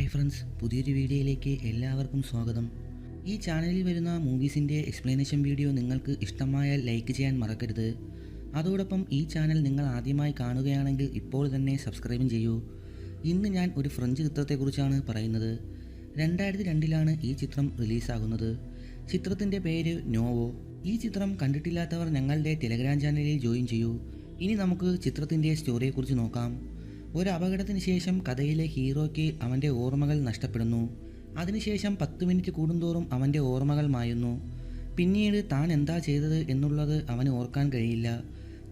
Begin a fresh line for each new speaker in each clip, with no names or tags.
Hi friends പുതിയൊരു വീഡിയോയിലേക്ക് എല്ലാവർക്കും സ്വാഗതം. ഈ ചാനലിൽ വരുന്ന മൂവീസിന്റെ എക്സ്പ്ലനേഷൻ വീഡിയോ നിങ്ങൾക്ക് ഇഷ്ടമായാൽ ലൈക്ക് ചെയ്യാൻ മറക്കരുത്. അതോടൊപ്പം ഈ ചാനൽ നിങ്ങൾ ആദ്യമായി കാണുകയാണെങ്കിൽ ഇപ്പോൾ തന്നെ സബ്സ്ക്രൈബും ചെയ്യൂ. ഇന്ന് ഞാൻ ഒരു ഫ്രഞ്ച് ചിത്രത്തെക്കുറിച്ചാണ് പറയുന്നത്. രണ്ടായിരത്തി രണ്ടിലാണ് ഈ ചിത്രം റിലീസാകുന്നത് ചിത്രത്തിന്റെ പേര് നോവോ ഈ ചിത്രം കണ്ടിട്ടില്ലാത്തവർ ഞങ്ങളുടെ ടെലഗ്രാം ചാനലിൽ ജോയിൻ ചെയ്യൂ. ഇനി നമുക്ക് ചിത്രത്തിന്റെ സ്റ്റോറിയെക്കുറിച്ച് നോക്കാം. ഒരു അപകടത്തിന് ശേഷം കഥയിലെ ഹീറോയ്ക്ക് അവന്റെ ഓർമ്മകൾ നഷ്ടപ്പെടുന്നു. അതിനുശേഷം പത്ത് മിനിറ്റ് കൂടുന്തോറും അവന്റെ ഓർമ്മകൾ മായുന്നു. പിന്നീട് താൻ എന്താ ചെയ്തത് എന്നുള്ളത് അവന് ഓർക്കാൻ കഴിയില്ല.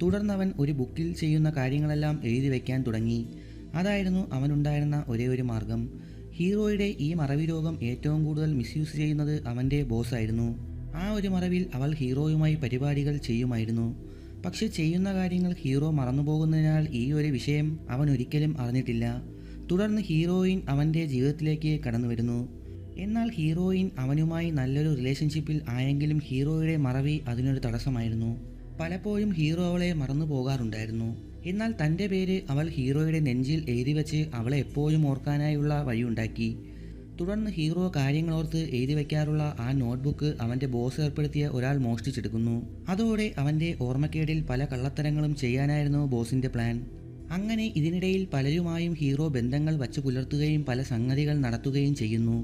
തുടർന്ന് അവൻ ഒരു ബുക്കിൽ ചെയ്യുന്ന കാര്യങ്ങളെല്ലാം എഴുതി വയ്ക്കാൻ തുടങ്ങി. അതായിരുന്നു അവനുണ്ടായിരുന്ന ഒരേ ഒരു മാർഗം. ഹീറോയുടെ ഈ മറവി രോഗം ഏറ്റവും കൂടുതൽ മിസ്യൂസ് ചെയ്യുന്നത് അവന്റെ ബോസായിരുന്നു ആ ഒരു മറവിൽ അവൾ ഹീറോയുമായി പരിപാടികൾ ചെയ്യുമായിരുന്നു. പക്ഷെ ചെയ്യുന്ന കാര്യങ്ങൾ ഹീറോ മറന്നുപോകുന്നതിനാൽ ഈ ഒരു വിഷയം അവൻ ഒരിക്കലും അറിഞ്ഞിട്ടില്ല. തുടർന്ന് ഹീറോയിൻ അവന്റെ ജീവിതത്തിലേക്ക് കടന്നു വരുന്നു. എന്നാൽ ഹീറോയിൻ അവനുമായി നല്ലൊരു റിലേഷൻഷിപ്പിൽ ആയെങ്കിലും ഹീറോയുടെ മറവി അതിനൊരു തടസ്സമായിരുന്നു. പലപ്പോഴും ഹീറോ അവളെ മറന്നു പോകാറുണ്ടായിരുന്നു. എന്നാൽ തന്റെ പേര് അവൾ ഹീറോയുടെ നെഞ്ചിൽ എഴുതി വെച്ച് അവളെ എപ്പോഴും ഓർക്കാനായുള്ള വഴിയുണ്ടാക്കി. തുടർന്ന് ഹീറോ കാര്യങ്ങളോർത്ത് എഴുതി വയ്ക്കാറുള്ള ആ നോട്ട്ബുക്ക് അവന്റെ ബോസ് ഏർപ്പെടുത്തിയ ഒരാൾ മോഷ്ടിച്ചെടുക്കുന്നു. അതോടെ അവന്റെ ഓർമ്മക്കേടിൽ പല കള്ളത്തരങ്ങളും ചെയ്യാനായിരുന്നു ബോസിന്റെ പ്ലാൻ. അങ്ങനെ ഇതിനിടയിൽ പലരുമായും ഹീറോ ബന്ധങ്ങൾ വച്ചു പുലർത്തുകയും പല സംഗതികൾ നടത്തുകയും ചെയ്യുന്നു.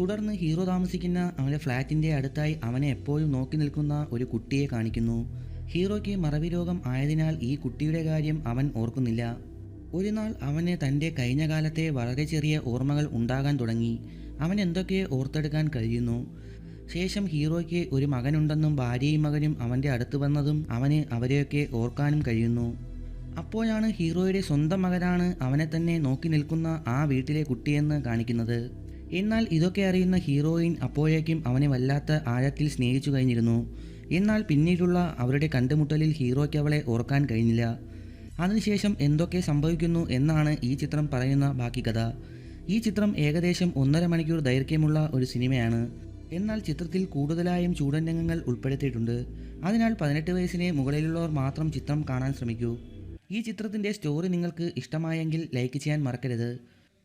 തുടർന്ന് ഹീറോ താമസിക്കുന്ന അവന്റെ ഫ്ലാറ്റിന്റെ അടുത്തായി അവനെ എപ്പോഴും നോക്കി നിൽക്കുന്ന ഒരു കുട്ടിയെ കാണിക്കുന്നു. ഹീറോയ്ക്ക് മറവി രോഗം ആയതിനാൽ ഈ കുട്ടിയുടെ കാര്യം അവൻ ഓർക്കുന്നില്ല. ഒരു നാൾ അവന് തന്റെ കഴിഞ്ഞ കാലത്തെ വളരെ ചെറിയ ഓർമ്മകൾ ഉണ്ടാകാൻ തുടങ്ങി. അവൻ എന്തൊക്കെ ഓർത്തെടുക്കാൻ കഴിയുന്നു? ശേഷം ഹീറോയ്ക്ക് ഒരു മകനുണ്ടെന്നും ഭാര്യയും മകനും അവന്റെ അടുത്ത് വന്നതും അവന് അവരെയൊക്കെ ഓർക്കാനും കഴിയുന്നു. അപ്പോഴാണ് ഹീറോയുടെ സ്വന്തം മകനാണ് അവനെ തന്നെ നോക്കി നിൽക്കുന്ന ആ വീട്ടിലെ കുട്ടിയെന്ന് കാണിക്കുന്നത്. എന്നാൽ ഇതൊക്കെ അറിയുന്ന ഹീറോയിൻ അപ്പോഴേക്കും അവനെ വല്ലാത്ത ആഴത്തിൽ സ്നേഹിച്ചു കഴിഞ്ഞിരുന്നു. എന്നാൽ പിന്നീടുള്ള അവരുടെ കണ്ടുമുട്ടലിൽ ഹീറോയ്ക്ക് അവളെ ഓർക്കാൻ കഴിഞ്ഞില്ല. അതിനുശേഷം എന്തൊക്കെ സംഭവിക്കുന്നു എന്നാണ് ഈ ചിത്രം പറയുന്ന ബാക്കി കഥ. ഈ ചിത്രം ഏകദേശം ഒന്നര മണിക്കൂർ ദൈർഘ്യമുള്ള ഒരു സിനിമയാണ്. എന്നാൽ ചിത്രത്തിൽ കൂടുതലായും ചൂടൻ രംഗങ്ങൾ ഉൾപ്പെടുത്തിയിട്ടുണ്ട്. അതിനാൽ പതിനെട്ട് വയസ്സിന് മുകളിലുള്ളവർ മാത്രം ചിത്രം കാണാൻ ശ്രമിക്കൂ. ഈ ചിത്രത്തിന്റെ സ്റ്റോറി നിങ്ങൾക്ക് ഇഷ്ടമായെങ്കിൽ ലൈക്ക് ചെയ്യാൻ മറക്കരുത്.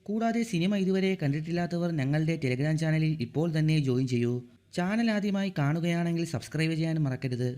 കൂടാതെ സിനിമ ഇതുവരെ കണ്ടിട്ടില്ലാത്തവർ ഞങ്ങളുടെ ടെലിഗ്രാം ചാനലിൽ ഇപ്പോൾ തന്നെ ജോയിൻ ചെയ്യൂ. ചാനൽ ആദ്യമായി കാണുകയാണെങ്കിൽ സബ്സ്ക്രൈബ് ചെയ്യാൻ മറക്കരുത്.